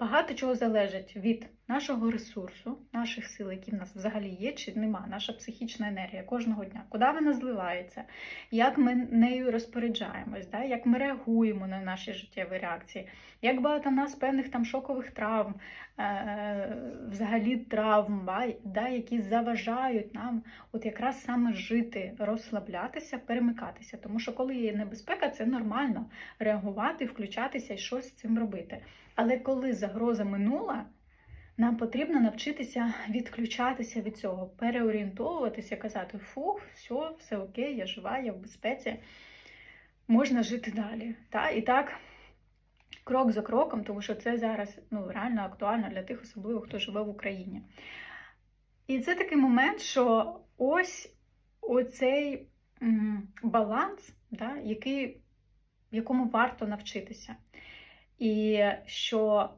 Багато чого залежить від нашого ресурсу, наших сил, які в нас взагалі є чи нема, наша психічна енергія кожного дня, куди вона зливається, як ми нею розпоряджаємось, да? як ми реагуємо на наші життєві реакції, як багато в нас певних там шокових травм, е- взагалі травм, да? які заважають нам от якраз саме жити, розслаблятися, перемикатися. Тому що коли є небезпека, це нормально реагувати, включатися і щось з цим робити. Але коли загроза минула, нам потрібно навчитися відключатися від цього, переорієнтовуватися, казати: фух, все, все окей, я жива, я в безпеці, можна жити далі. Та? І так, крок за кроком, тому що це зараз ну, реально актуально для тих, особливо хто живе в Україні. І це такий момент, що ось оцей баланс, да, який, якому варто навчитися. І що